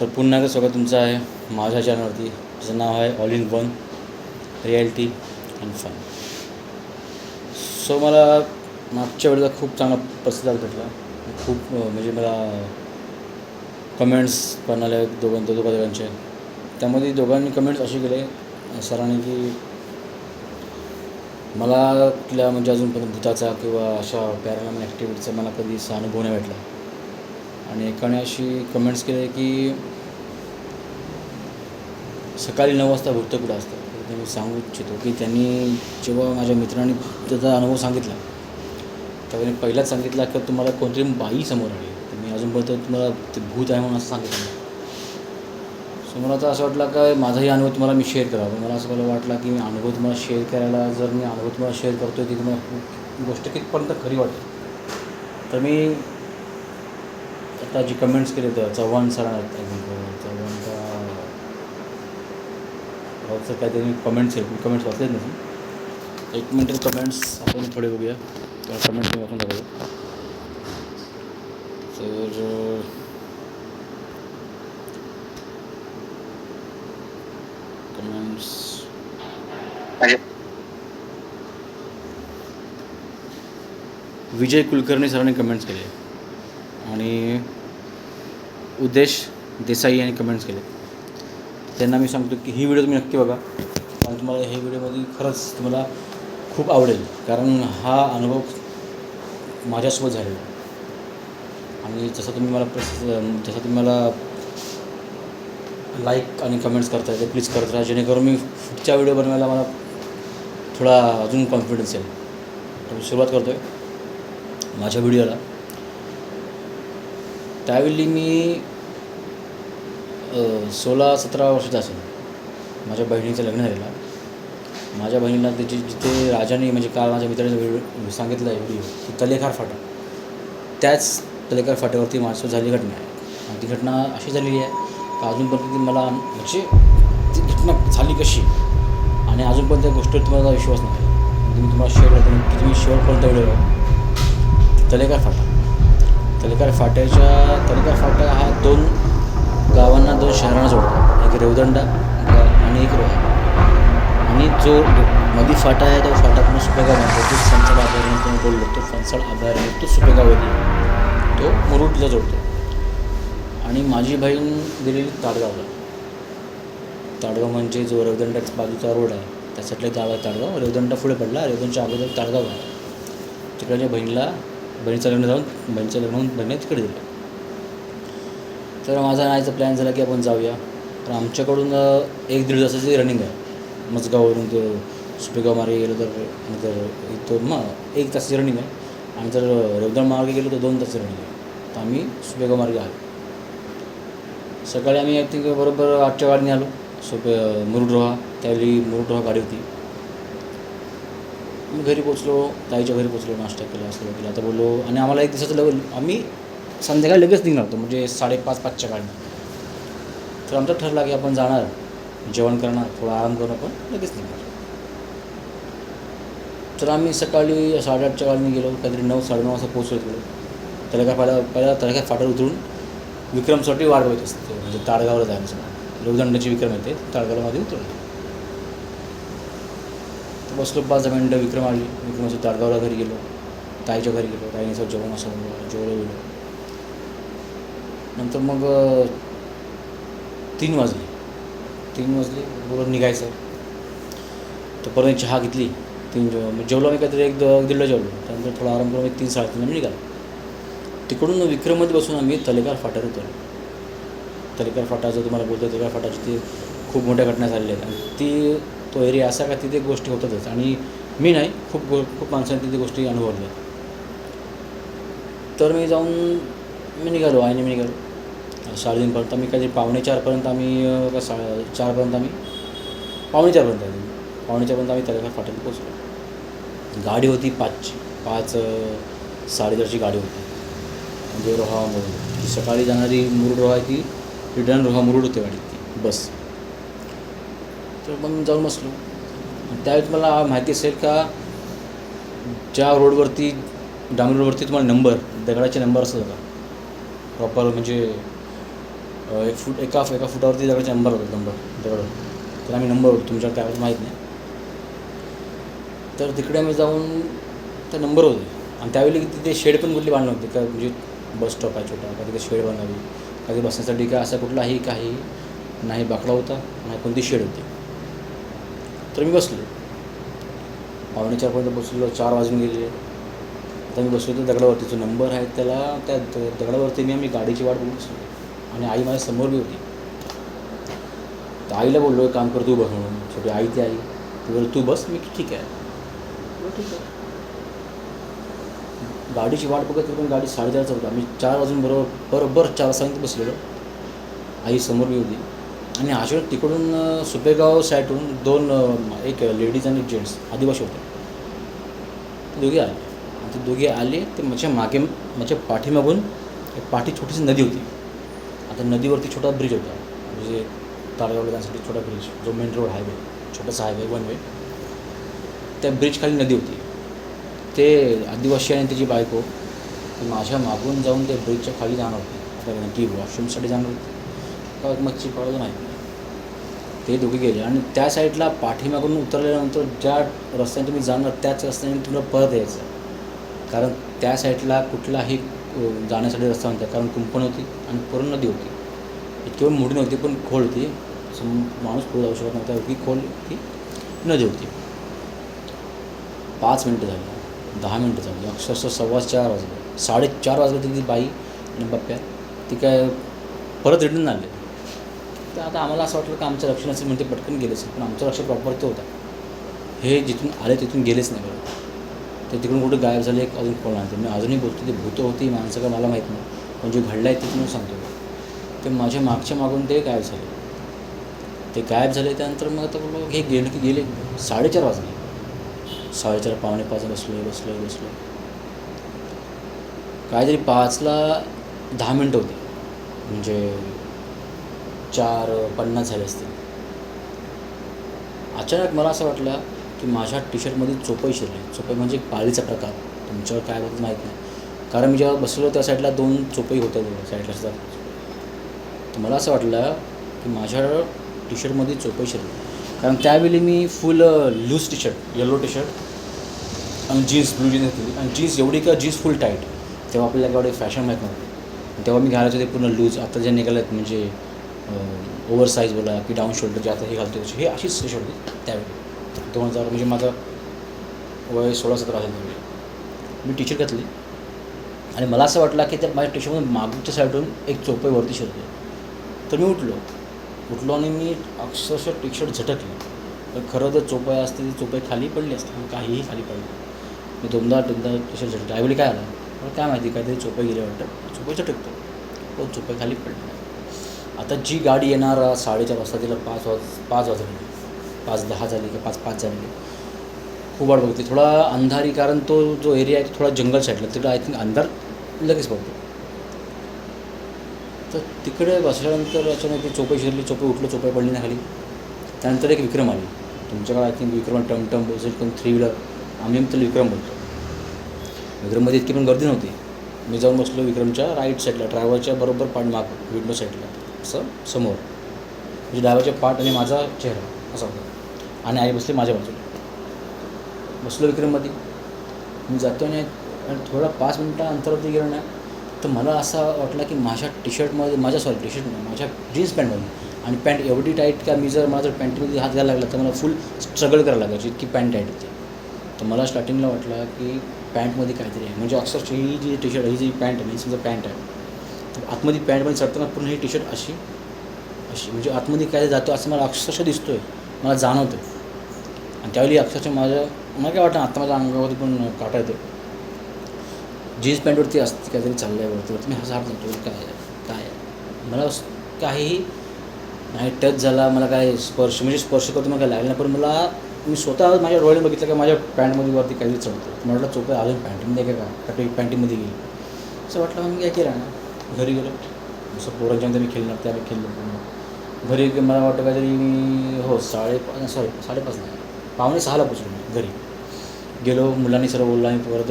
तर पुन्हा एकदा स्वागत तुमचं आहे माझ्या चॅनलवरती त्याचं नाव आहे all in one reality and fun so मला मागच्या वेळेला खूप चांगला प्रतिसाद भेटला खूप म्हणजे मला कमेंट्स पण आले दोघां दोघा दोघांचे. त्यामध्ये दोघांनी कमेंट्स असे केले सरांनी की मला कुठल्या म्हणजे अजूनपर्यंत भूताचा किंवा अशा पॅरानॉमल ॲक्टिव्हिटीचा मला कधी असा अनुभव नाही भेटला. आणि एकाने अशी कमेंट्स केले की सकाळी नऊ वाजता भूत कुठं असतं? तर ते मी सांगू इच्छितो की त्यांनी जेव्हा माझ्या मित्रांनी त्याचा अनुभव सांगितला तेव्हा त्यांनी पहिलाच सांगितला की तुम्हाला कोणतरी बाई समोर आली. तर मी अजूनपर्यंत तुम्हाला ते भूत आहे म्हणून असं सांगितलं. सो मला तर असं वाटलं का माझाही अनुभव तुम्हाला मी शेअर करावा. मला असं मला वाटलं की मी अनुभव तुम्हाला शेअर करायला जर मी अनुभव तुम्हाला शेअर करतो ती तुम्हाला खूप गोष्ट कितपर्यंत खरी वाटेल? तर मी आता जी कमेंट्स केले तर चव्हाण सर आहेत I think, अं, चव्हाण का सर काहीतरी कमेंट्स आहेत कमेंट्स वाचलेच नाही. एक मिनट कमेंट्स आपण थोडे बघूया. त्या कमेंट्स मी आपण दाखवूया तर कमेंट्स विजय कुलकर्णी सरांनी कमेंट्स केले. उद्देश देसाई यांनी कमेंट्स केले. त्यांना मी सांगतो की ही व्हिडिओ तुम्ही नक्की बघा. आणि तुम्हाला हे व्हिडिओमध्ये खरंच तुम्हाला खूप आवडेल. कारण हा अनुभव माझ्यासोबत झालेला आणि जसं तुम्ही मला प्रस जसं तुम्ही मला लाईक आणि कमेंट्स करता ते प्लीज करत राहा. जेणेकरून मी पुढच्या व्हिडिओ बनवायला मला थोडा अजून कॉन्फिडन्स येईल. तर मी सुरुवात करतो आहे माझ्या व्हिडिओला त्यावेळी मी सोळा सतरा वर्षाचा असेल. माझ्या बहिणीचं लग्न झालेलं. माझ्या बहिणीला त्याची जिथे राजाने म्हणजे काल माझ्या मित्राने व्हिडिओ सांगितलं आहे व्हिडिओ की तलेखार फाटा. त्याच तलेखार फाट्यावरती माझ्यासोबत झाली घटना. आहे आणि ती घटना अशी झालेली आहे का अजूनपर्यंत ती मला म्हणजे ती घटना झाली कशी? आणि अजूनपर्यंत त्या गोष्टीवर तुम्हाला विश्वास नाही. म्हणजे तुम्ही तुम्हाला शेअर करतो की तुम्ही शेवटपर्यंत व्हिडिओ बघा. फाटा. तलेकार फाट्याच्या तलेकार फाटा हा दोन गावांना दोन शहरांना जोडतो. एक रेवदंडा आणि एक रोहा. आणि जो मधी फाटा आहे तो फाटा पूर्ण सुपेगाव म्हणतो तो फणसाळ अभयारण्य तुम्ही बोललो तो फणसाळ अभयारण्य तो सुपेगावमध्ये तो मुरुडला जोडतो. आणि माझी बहीण गेलेली ताडगावला. ताडगाव म्हणजे जो रेवदंडाच्या बाजूचा रोड आहे त्यासाठी गाव आहे ताडगाव. रेवदंडा पुढे पडला. रेवदंडच्या अगोदर ताडगाव आहे. तिकडच्या बहिणीला बहिणीचं लग्न जाऊन बहिणीचं लग्न होऊन बहिणी तिकडे दिलं. तर माझा जायचा प्लॅन झाला की आपण जाऊया. तर आमच्याकडून एक दीड तासाची रनिंग आहे. मजगाववरून ते सुपेगाव मार्गे गेलो तर नंतर इथं मग एक तासाची रनिंग आहे. आणि जर रेवदंड मार्गे गेलो तर दोन तासाची रनिंग आहे. तर आम्ही सुपेगाव मार्गे आलो. सकाळी आम्ही आय थिंक बरोबर आठच्या गाडीने आलो. सोपे मुरुड रोहा. त्यावेळी मुरुड रोहा गाडी होती. मी घरी पोचलो ताईच्या घरी पोचलो नाश्ता केला सगळं केलं. आता बोललो आणि आम्हाला एक दिवसाचं लगेल आम्ही संध्याकाळी लगेच निघणार होतो म्हणजे साडेपाच पाचच्या गाडीने तर आमचं ठरला की आपण जाणार जेवण करणार थोडा आराम करून आपण लगेच निघणार. तर आम्ही सकाळी साडेआठच्या गाडीने गेलो काहीतरी नऊ साडेनऊ वाजता पोचलो तिकडे. त्याला काय पहिला पहिला त्याला काय फाट्यावर उतरून विक्रमसाठी वाट बघत असते म्हणजे ताडगावला जायचं. लोकदंडाची विक्रम येते ताडगावमध्ये उतरलो. बसलो पाच दहा मिनटं विक्रम आली. विक्रमाचं ताडगावला घरी गेलो. ताईच्या घरी गेलो. ताईने जेवण असं जेवलं गेलो नंतर मग तीन वाजले. तीन वाजले. बरोबर निघायचं. तर परत एक चहा घेतली. तीन जेव मग जेवलो मी काहीतरी एक दीडला जेवलो. त्यानंतर थोडा आराम करून तीन साडेतीनला मी निघालो. तिकडून विक्रममध्ये बसून आम्ही तलेकार फाट्यावर उतरलो. तलेकार फाटा जो तुम्हाला बोलतो तलेकार फाटाची ती खूप मोठ्या घटना झालेल्या आहेत. आणि ती तो एरिया असा का तिथे गोष्टी होतातच. आणि मी नाही खूप गो खूप माणसांनी तिथे गोष्टी अनुभवल्या. तर मी जाऊन मी निघालो आईने मी निघालो. साडेतीनपर्यंत मी काहीतरी पावणे चारपर्यंत आम्ही का सा चारपर्यंत आम्ही पावणे चारपर्यंत आली. पावणे चारपर्यंत आम्ही त्याला फाट्याला पोचलो गाडी होती पाचची पाच अं, साडेचारची गाडी होती. म्हणजे रोहा मुरुड सकाळी जाणारी मुरुड रोहा ती रिटर्न रोहा मुरुड होते गाडी ती बस. तर मग जाऊन बसलो. त्यावेळी त्यावेळेस मला माहिती असेल का ज्या रोडवरती डांबरी रोडवरती तुम्हाला नंबर दगडाचे नंबर असतो का प्रॉपर म्हणजे एक फूट एका एका फुटावरती दगडाचे नंबर होता नंबर दगड. तर आम्ही नंबर होतो तुमच्या त्यावेळेस माहीत नाही. तर तिकडे आम्ही जाऊन ते नंबर होते. आणि त्यावेळी तिथे शेड पण कुठली बांधली होती का म्हणजे बस स्टॉप आहे छोटा का तिथे शेड बांधावी कधी बसण्यासाठी काय असा कुठलाही काही नाही बाकडा होता नाही कोणती शेड होती. तर मी बसलो. पावणे चारपर्यंत बसलो चार वाजून गेले. आता मी बसलो तर दगडावरती. जो नंबर आहे त्याला त्या दगडावरती मी आम्ही गाडीची वाट बघून बसलो. आणि आई माझ्यासमोर बी होती. तर आईला बोललो "एक काम कर तू बस म्हणून. शेवटी आई ती आई ती बोलली तू बस मी ठीक आहे. ठीक आहे. गाडीची वाट बघत पण गाडी साडेचारचा होता आम्ही चार वाजून बरोबर बरोबर चार वाजता बसलेलो. आई समोर बी होती. आणि अचानक तिकडून सुपेगाव साईडहून दोन एक लेडीज आणि जेंट्स आदिवासी होते. दोघे आले. आणि ते दोघे आले ते माझ्या मागे माझ्या पाठीमागून एक पाठी छोटीशी नदी होती. आता नदीवरती छोटा ब्रिज होता. म्हणजे तारगावला जाण्यासाठी छोटा ब्रिज जो मेन रोड हायवे छोटासा हायवे वन वे. त्या ब्रिज खाली नदी होती. ते आदिवासी आणि त्याची बायको माझ्या मागून जाऊन त्या ब्रिजच्या खाली जाणार होती. आता ती वॉशरूमसाठी जाणार होती. का मच्छी पडलं नाही. ते दोघे गेले. आणि त्या साईडला पाठीमागून उतरल्यानंतर ज्या रस्त्याने तुम्ही जाणार त्याच रस्त्याने तुम्हाला परत यायचं कारण त्या साईडला कुठलाही जाण्यासाठी रस्ता नव्हता. कारण कुंपण होती आणि पूर्ण नदी होती. इतकी मोठी नव्हती पण खोल होती. माणूस पुढे जाऊ शकत नव्हता. इतकी खोल ती नदी होती. पाच मिनटं झाली. दहा मिनटं झाली. अक्षरशः सव्वा चार वाजले. साडेचार वाजले तरी ती बाई आणि बाप्प्या ती काय परत रिटर्न आले. तर आता आम्हाला असं वाटलं की आमचं लक्ष नसेल म्हणजे पटकन गेलेच असेल पण आमचं लक्ष प्रॉपर ते होता. हे जिथून आले तिथून गेलेच नाही बरोबर. ते तिकडून कुठे गायब झाले एक अजून कोण नाही. मी अजूनही बोलतो ते भूतं होती माणसं का मला माहीत नाही. पण जे घडलं आहे तिथून सांगतो ते माझ्या मागच्या मागून ते गायब झाले. ते गायब झाले त्यानंतर मग आता बोललो हे गेले की गेले. साडेचार वाजले. साडेचार पावणे पाच बसलो बसलो बसलो काहीतरी पाचला दहा मिनटं होती. म्हणजे चार पन्नास झाले असतील. अचानक मला असं वाटलं की माझ्या टी शर्टमध्ये चोपई शिरले. चोपई म्हणजे एक पाळीचा प्रकार. तुमच्यावर काय होतं माहीत नाही. कारण मी जेव्हा बसलो त्या साईडला दोन चोपई होत्या साईडला सुद्धा. तर मला असं वाटलं की माझ्या टी शर्टमध्ये चोपई शिरली. कारण त्यावेळी मी full loose T shirt yellow T shirt आणि जीन्स ब्लू जीन्स घेतली आणि जीन्स एवढी का जीन्स फुल टाईट तेव्हा आपल्याला एवढे फॅशन माहीत नव्हतं. तेव्हा मी घालायचं ते पूर्ण लूज आता जे निघालं आहेत म्हणजे ओव्हर साईज बोला की डाऊन शोल्डर जे आता हे घालतो हे अशीच टी शर्ट होती त्यावेळी. दोन हजार म्हणजे माझं वय सोळा सतरा असेल त्यावेळी मी टी शर्ट घातली. आणि मला असं वाटलं की त्या माझ्या टी शर्टमध्ये मागच्या साईडून एक चोपई वरती शिरतो तर मी उठलो. उठलो आणि मी अक्षरशः टी शर्ट झटकली. तर खरं तर चोपाई असते ती चोपाई खाली पडली असते. काहीही खाली पडली मी दोनदा दोनदा टी शर्ट झटकली त्यावेळी काय आलं मला काय माहिती काहीतरी चोपाई गेली वाटतं. चोपाई झटकतो. तो चोपाई खाली पडली आता जी गाडी येणार साडेचार वाजता तिला पाच वाज पाच वाजले. पाच दहा झाली का पाच पाच झाली. खूप वाट बघते. थोडा अंधारी कारण तो जो एरिया आहे तो थोडा जंगल साईडला तिकडे आय थिंक अंधार लगेच बघतो. तर तिकडे बसल्यानंतर अचानक ती चोपाई शिरली. चोपाई उठलो चोपाई पडली ना खाली. त्यानंतर एक विक्रम आली. तुमच्याकडे आय थिंक विक्रम टमटम बोसेल पण थ्री व्हीलर आम्ही त्याला विक्रम बोलतो. विक्रममध्ये इतकी पण गर्दी नव्हती. मी जाऊन बसलो विक्रमच्या राईट साईडला ड्रायव्हरच्या बरोबर पाठ माग विंडो साईडला असं समोर. म्हणजे डाव्याचे पाठ आणि माझा चेहरा असा होता. आणि आई बसली माझ्या बाजूला. बसलो विक्रममध्ये. मी जातो आणि आणि थोडा पाच मिनटा अंतरावरती गेलो ना तर मला असा वाटला की माझ्या टी शर्टमध्ये माझ्या सॉरी टी शर्ट माझ्या जीन्स पॅन्टमध्ये आणि पॅन्ट एवढी टाईट का मी जर मला जर पॅन्टमध्ये हात घालायला लागला तर मला फुल स्ट्रगल करायला लागायची इतकी पॅन्ट टाईट होती. तर मला स्टार्टिंगला वाटलं की पॅन्टमध्ये काहीतरी आहे. म्हणजे अक्षरशः ही जी टी शर्ट ही जी पॅन्ट आहे ही समजा पॅन्ट आहे. आतमध्ये पॅन्टमध्ये चढताना पूर्ण ही टी शर्ट अशी अशी. म्हणजे आतमध्ये काय जातो असं मला अक्षरशः दिसतो आहे मला जाणवतं आणि त्यावेळी अक्षरशः माझ्या मला काय वाटतं आता माझ्या अंगावरती पण काटा येतो जीन्स पॅन्टवरती असते काहीतरी चाललं आहे वरती. मी हजार म्हणतो काय आहे? काय मला काहीही नाही टच झाला मला काय स्पर्श म्हणजे स्पर्श करतो मला काय लागलं नाही. पण मला मी स्वतः माझ्या डोळ्याने बघितलं की माझ्या पॅन्टमध्ये वरती काहीतरी चढतं म्हटलं चोपं अजून पॅन्टमध्ये काय का पॅन्टीमध्ये गेली? असं वाटलं मग काय केलं ना? घरी गेलो. जसं पोरांच्या मी खेळणार त्या खेळलो पूर्ण. घरी मला वाटतं काहीतरी मी हो साडेपाच सॉरी साडेपाच नाही. पावणे सहाला पोचलो मी घरी. गेलो मुलांनी सर्व बोललो आम्ही परत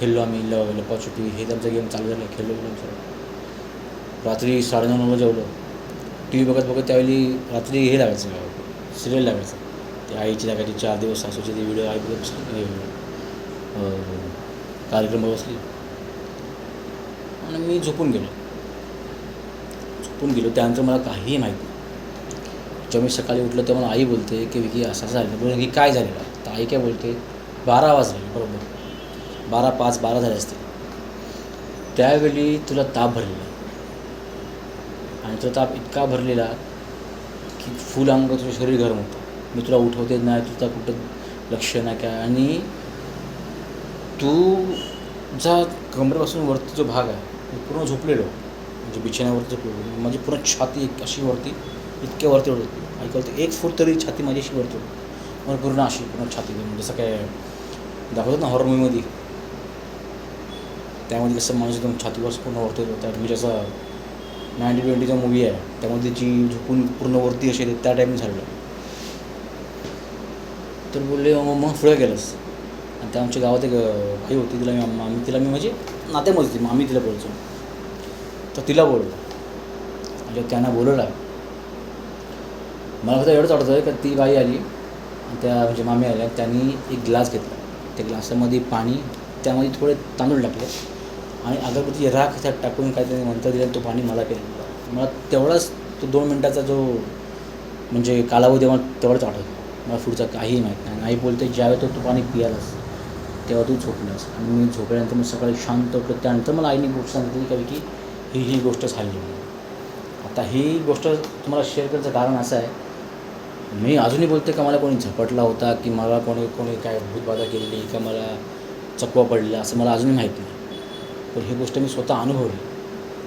खेळलो आम्ही ल लपाछुपी हे त्यांचा गेम चालू झाला खेळलो गेलो सर्व रात्री साडेनऊ नऊला जेवलो टी व्ही बघत बघत त्यावेळी रात्री हे लागायचं सिरियल लागायचं. ते आईची लागायची चार दिवस सासूचे ते व्हिडिओ आई बघत कार्यक्रम बघत बसली. आणि मी झोपून गेलो. झोपून गेलो. त्यानंतर मला काहीही माहीत नाही. जेव्हा मी सकाळी उठलो तेव्हा मला आई बोलते की विकी असं असं झालं बोल की काय झालेलं? तर आई काय बोलते बारा वाजले. बरोबर. बारा पाच बारा झाले असते त्यावेळी तुला ताप भरलेला आणि तो ताप इतका भरलेला की फुल अंग तुझं शरीर गरम होतं. मी तुला उठवते नाही तुझा कुठं लक्ष नाही काय. आणि तू जा कमरेपासून वरती जो भाग आहे मी पूर्ण झोपलेलो. म्हणजे बिछाण्यावरती झोपलेलो. माझी पूर्ण छाती एक अशी वरती इतक्या वरती होती. आई तर एक फूट तरी छाती माझी अशी वरती होती. मला पूर्ण अशी पूर्ण छाती म्हणजे जसं काय दाखवतात ना हॉरर मूवीमध्ये त्यामध्ये कसं माणूस एकदम छातीवर पूर्ण वरती होता. म्हणजे असं नाईन्टी ट्वेंटीचा मूवी आहे. त्यामध्ये जी झोपून पूर्ण वरती अशी त्या टाईमने झालेलं. तर बोलले मग पुढे गेलंस आणि त्या आमच्या गावात एक भाई आई होती. तिला मी आम्ही तिला मी म्हणजे नात्यामध्ये होती. मामी तिला बोलतो तर तिला बोललो. म्हणजे त्यांना बोलवला मला फक्त एवढंच वाटतं आहे का ती बाई आली आणि त्या म्हणजे मामी आल्या. त्यांनी एक ग्लास घेतला. त्या ग्लासामध्ये पाणी त्यामध्ये थोडे तांदूळ टाकले आणि अगरबत्ती राख त्यात टाकून काहीतरी नंतर दिला तो पाणी मला प्यायला मला तेवढाच तो दोन मिनटाचा जो म्हणजे कालावधी मला तेवढंच आठवतो मला पुढचं काहीही माहीत नाही. आई बोलते ज्यावेळी तो तू पाणी पियालास तेव्हा तू झोपलास. आणि मी झोपल्यानंतर मग सकाळी शांत उठलो त्यानंतर मला आईने गोष्ट सांगितली की ही ही गोष्ट झाली. आता ही गोष्ट तुम्हाला शेअर करायचं कारण असं आहे मी अजूनही बोलते का मला कोणी झपटला होता की मला कोणी कोणी काय भूतबाधा केलेली का मला चकवा पडला असं मला अजूनही माहीत नाही. पण ही गोष्ट मी स्वतः अनुभवली.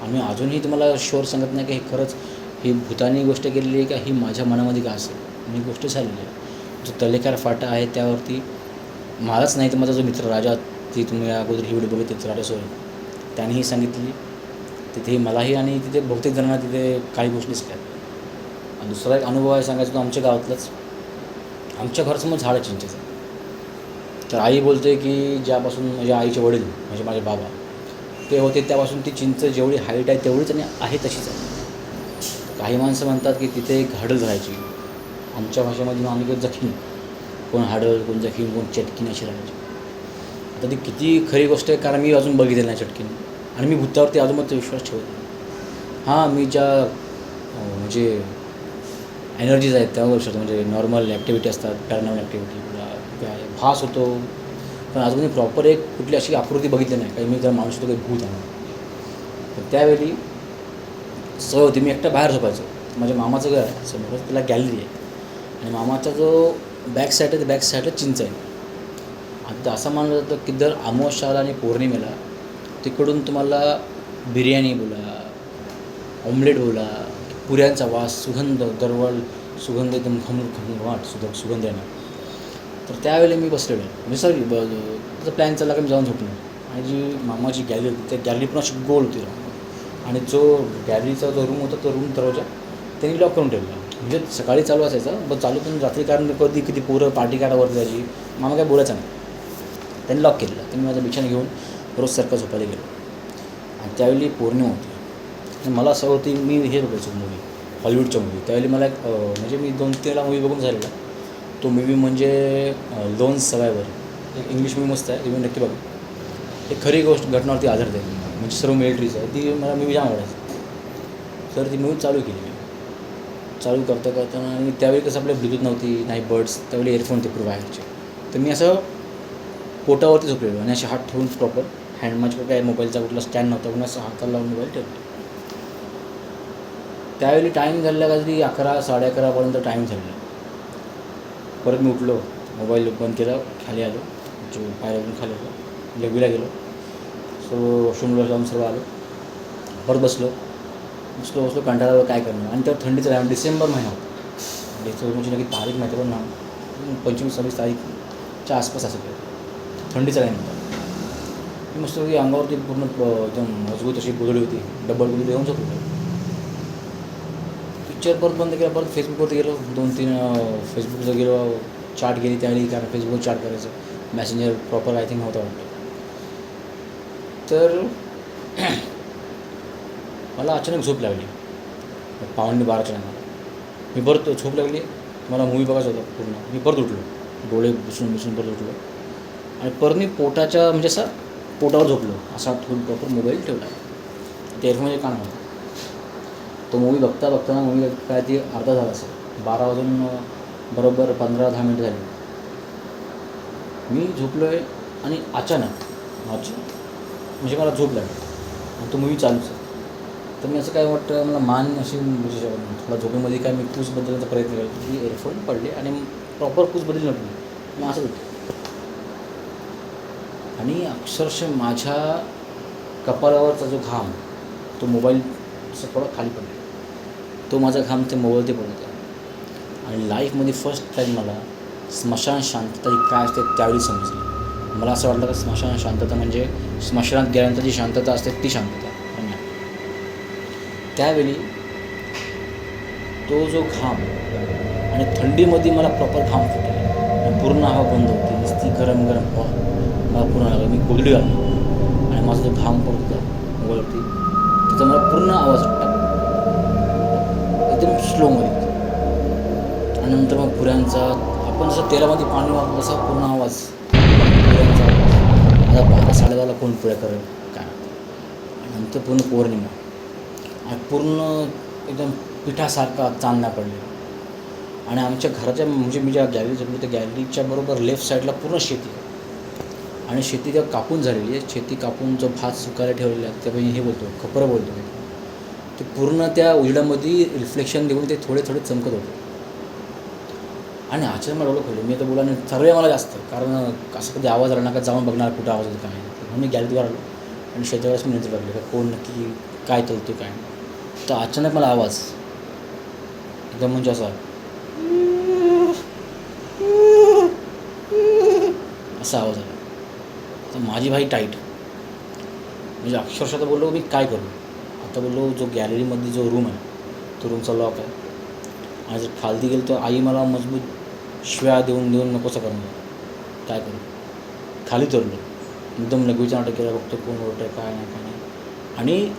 आणि मी अजूनही तुम्हाला शोर सांगत नाही की हे खरंच ही भूतानी गोष्ट केलेली आहे का ही माझ्या मनामध्ये का असेल? ही गोष्ट झालेली आहे. जो तलेकार फाटा आहे त्यावरती मलाच नाही तर माझा जो मित्र राजा ती तुम्ही अगोदर ही व्हिडिओ बघितली राजा सोय त्यांनीही सांगितली तिथे मलाही आणि तिथे बहुतेक जणांना तिथे काही गोष्टी दिसल्यात आणि दुसरा एक अनुभव आहे सांगायचा तो आमच्या गावातलाच. आमच्या घरासमोर झाड आहे चिंचेचं. तर आई बोलते की ज्यापासून माझ्या आईचे वडील म्हणजे माझे बाबा ते होते त्यापासून ती चिंच जेवढी हाईट आहे तेवढीच आणि आहे तशीच आहे. काही माणसं म्हणतात की तिथे एक हाडल राहायची. आमच्या भाषेमध्ये आम्ही किंवा जखीन कोण हाडल कोण जखीन कोण चटकीन अशी राहायची. आता ती किती खरी गोष्ट आहे कारण मी अजून बघितलेलं नाही चटकीन. आणि मी भूतावरती अजून मग विश्वास ठेवत नाही. हां मी ज्या म्हणजे एनर्जीज आहेत त्यावर लक्षात म्हणजे नॉर्मल ॲक्टिव्हिटी असतात पॅरानॉर्मल ॲक्टिव्हिटी काय भास होतो. पण अजून प्रॉपर एक कुठली अशी आकृती बघितली नाही. काही मी जर माणूस होतो काही भूत आहे. पण त्यावेळी सवय होती मी एकटा बाहेर झोपायचो. माझ्या मामाचं घर आहे समोर त्याला गॅलरी आहे. आणि मामाचा जो बॅक साईड आहे ते बॅक साईडला चिंच आहे. आता असं मानलं जातं की दर अमावस्याला आणि पौर्णिमेला तिकडून तुम्हाला बिर्याणी बोला ऑमलेट बोला पुऱ्यांचा वास सुगंध दरवळ सुगंध एकदम खमूर खमूर वाट सुद्धा सुगंध येणार. तर त्यावेळी मी बसलेलो म्हणजे सॉरी त्याचा प्लॅन चालला का मी जाऊन झोपलो. आणि जी मामाची गॅलरी होती त्या गॅलरी पण अशी गोल होती. आणि जो गॅलरीचा जो रूम होता तो रूम दरवाजा त्यांनी लॉक करून ठेवला. म्हणजे सकाळी चालू असायचं पण चालू पण रात्री कारण कधी कधी पोरं पार्टी काढावरती जायची मामा काय बोलायचं नाही. त्यांनी लॉक केलेलं. त्यांनी माझा बिछाने घेऊन रोजसारखा झोपायला गेलो. आणि त्यावेळी पौर्णिमा होती. आणि मला असं होती मी हे बघायचो मूवी हॉलिवूडच्या मूवी त्यावेळी मला एक म्हणजे मी दोन तीनला मूवी बघून झालेला. तो मूवी म्हणजे लोन सवायवर एक इंग्लिश मूवी मस्त आहे तुम्ही नक्की बघा. एक खरी गोष्ट घटनावरती आधारित आहे म्हणजे सर्व मिलिटरीज आहे ती मला मूवी जाम आवडायची. तर ती मूवी चालू केली मी. चालू करता करता आणि त्यावेळी कसं आपल्या ब्लूटूथ नव्हती नाही बर्ड्स त्यावेळी एअरफोन ते बाहेरचे तर मी असं पोटावरती झोपलेलो आणि असे हात ठेवून प्रॉपर हँड काय मोबाईलचा कुठला स्टँड नव्हता म्हणून हाताला लावून मोबाईल ठेवतो त्यावेळी टाईम झालेला काहीतरी अकरा साडे अकरापर्यंत टाईम झालेला. परत मी उठलो मोबाईल बंद केला खाली आलो जो पायऱ्यावरून खाली आलो लेबीला गेलो. सो वॉशरूमला जाऊन सर्व आलो. परत बसलो. बसलो बसलो कंटाळा काय करणार? आणि तेव्हा थंडीचा टाईम डिसेंबर महिना होता. डिसेंबरची म्हणजे नक्की तारीख माहिती पण ना पंचवीस सव्वीस तारीखच्या आसपास असं काही थंडीचा टाईम होता. मी मस्त की अंगावरती पूर्ण एकदम मजबूत अशी गुजळी होती. डबल बुजळी येऊन जात. होती पिक्चर परत बंद केला परत फेसबुकवरती गेलो. दोन तीन फेसबुकचं गेलो चाट गेली त्यावेळी कारण फेसबुक चाट करायचं. मॅसेंजर प्रॉपर आय थिंक होता वाटतं. तर मला अचानक झोप लागली. पावणे बाराच्या नंतर. मी परत झोप लागली. मला मूवी बघायचा होता पूर्ण. मी परत उठलो. डोळे बसून बसून परत उठलो. आणि परत मी पोटाच्या म्हणजे असा पोटावर झोपलो. असा ठेवून प्रॉपर मोबाईल ठेवला. ते एअरफोनमध्ये म्हणजे कान होता. तो मूवी बघता बघताना मूवी काय ती अर्धा झाला असेल. बारा वाजून बरोबर पंधरा दहा मिनटं झाली. मी झोपलो आहे आणि अचानक माझी म्हणजे मला झोप लागली. आणि तो मूवी चालूच आहे. तर मी असं काय वाटतं मला मान अशी म्हणजे थोडा झोपेमध्ये काय मी कूस बदलण्याचा प्रयत्न केला की एअरफोन पडले आणि प्रॉपर कूस बदलली नव्हती मी असं होतो. आणि अक्षरशः माझ्या कपाळावरचा जो घाम तो मोबाईल थोडा खाली पडला. तो माझा घाम ते मोबाईल ते पडत होता. आणि लाईफमध्ये फर्स्ट टाईम मला स्मशान शांतता ही काय असते त्यावेळी समजली. मला असं वाटलं का स्मशान शांतता म्हणजे स्मशानात गेल्यानंतर जी शांतता असते ती शांतता. त्यावेळी तो जो घाम आणि थंडीमध्ये मला प्रॉपर घाम फुटला. पूर्ण हवा बंद होती. नुसती गरम गरम हवा मला पूर्ण लागला. मी कोदडी घाललो आणि माझा जो घाम पडत होता मोबाईलवरती त्याचा मला पूर्ण आवाज वाटला एकदम स्लोमध्ये आणि नंतर मग पुऱ्यांचा आपण जसं तेलामध्ये पाणी वापरतो तसा पूर्ण आवाज. पुऱ्यांचा आता बारा साडेबाराला कोण पुऱ्या करेल? काय आणि नंतर पूर्ण पौर्णिमा आणि पूर्ण एकदम पिठासारखा चांदण्या पडलेला आणि आमच्या घराच्या म्हणजे मी ज्या गॅलरी जमली त्या गॅलरीच्या बरोबर लेफ्ट साईडला पूर्ण शेती. आहे आणि शेती तेव्हा कापून झालेली आहे. शेती कापून जो भात सुकायला ठेवलेला आहे त्यापैकी हे बोलतो खपरं बोलतो मी. ते पूर्ण त्या उजेडामध्ये रिफ्लेक्शन देऊन ते थोडे थोडे चमकत होते. आणि अचानक मला डोळं खोलले. मी आता बोला ठरवलं मला जास्त. कारण असं कधी आवाज आला ना का जाऊन बघणार कुठं आवाज होतो काय नाही. म्हणून मी गॅलरीवर आलो. आणि शेजारच मी नंतर लागले का कोण नक्की काय चालतो काय तर अचानक मला आवाज एकदम म्हणजे असा असा आवाज आला. तर माझी भाई टाईट म्हणजे अक्षरशः तर बोललो मी काय करू? आता बोललो जो गॅलरीमध्ये जो रूम आहे तो रूमचा लॉक आहे. आणि जर खालती गेलो तर आई मला मजबूत शिव्या देऊन देऊन नकोसं करणार काय करू? खाली तरलो एकदम लघवीचा नाटक केला बघतो कोण ओरडतं काय नाही काय नाही. आणि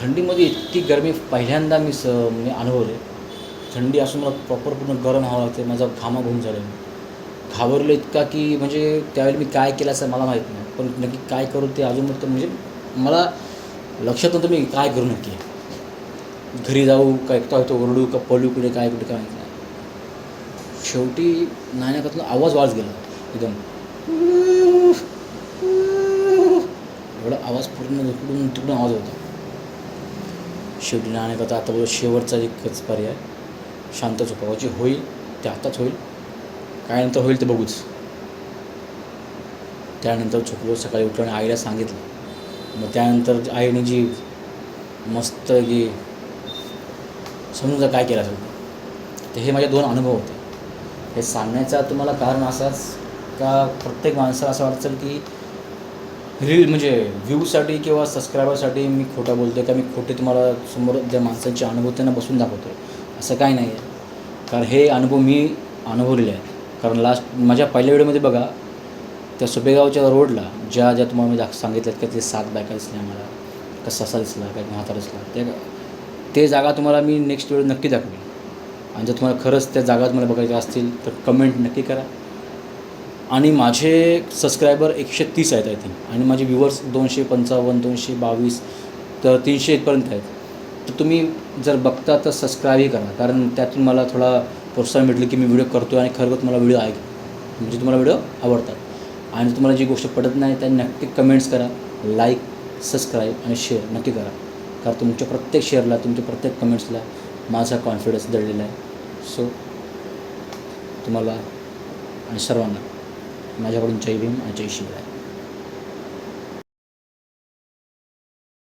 थंडीमध्ये इतकी गरमी पहिल्यांदा मी स म्हणजे मी अनुभवले. थंडी असून मला प्रॉपर पूर्ण गरम हवा लागते माझा घामाघूम झाले घाबरलो इतका की म्हणजे त्यावेळी मी काय केलं असं मला माहीत नाही. पण नक्की काय करू ते अजून तर म्हणजे मला लक्षात नव्हतं मी काय करू नक्की. घरी जाऊ काय एकटा होतो ओरडू का पळू कुठे काय कुठे काय नाही. शेवटी नाण्याकातून आवाज वाज गेला. एकदम. एवढा आवाज पूर्ण तिकडून तिकडून आवाज होता. शेवटी नाण्याकथा आता बोल शेवटचा एकच पर्याय. शांत झोपावाची होईल ते आताच होईल. काय नंतर होईल ते बघूच. त्यानंतर झोपलो सकाळी उठलो आणि आईला सांगितलं. मग त्यानंतर आईने जी मस्त जी समजून काय केलं असेल ते. तर हे माझे दोन अनुभव होते. हे सांगण्याचा तुम्हाला कारण असाच का प्रत्येक माणसाला असं वाटतं की रील म्हणजे व्ह्यूसाठी किंवा सबस्क्रायबरसाठी मी खोटं बोलतो आहे का मी खोटे तुम्हाला समोर त्या माणसांचे अनुभव त्यांना बसून दाखवतो आहे असं काय नाही आहे कारण हे अनुभव मी अनुभवलेले आहेत. कारण लास्ट माझ्या पहिल्या व्हिडिओमध्ये बघा त्या सुपेगावच्या रोडला ज्या ज्या तुम्हाला मी दाख सांगितल्यात का ते सात बायका दिसल्या आम्हाला का ससा दिसला काय म्हातारा दिसला. ते ते जागा तुम्हाला मी नेक्स्ट वेळ नक्की दाखवेन. आणि जर तुम्हाला खरंच त्या जागा तुम्हाला बघायच्या असतील तर कमेंट नक्की करा. आणि माझे सबस्क्रायबर एकशे तीस आहेत आय थिंक आणि माझे व्ह्युअर्स दोनशे पंचावन्न दोनशे बावीस तर तीनशे एकपर्यंत आहेत. तर तुम्ही जर बघता तर सबस्क्राईबही करा. कारण त्यातून मला थोडा प्रोत्साहन भेटलं की मी व्हिडिओ करतो आणि खरं तुम्हाला व्हिडिओ ऐक म्हणजे तुम्हाला व्हिडिओ आवडतात. आणि तुम्हाला जी गोष्ट पडत नाही त्या नक्की कमेंट्स करा लाईक सबस्क्राईब आणि शेअर नक्की करा. कारण तुमच्या प्रत्येक शेअरला तुमच्या प्रत्येक कमेंट्सला माझा कॉन्फिडन्स दडलेला आहे. सो तुम्हाला आणि सर्वांना माझ्याकडून जय भीम आणि जय शिवराय.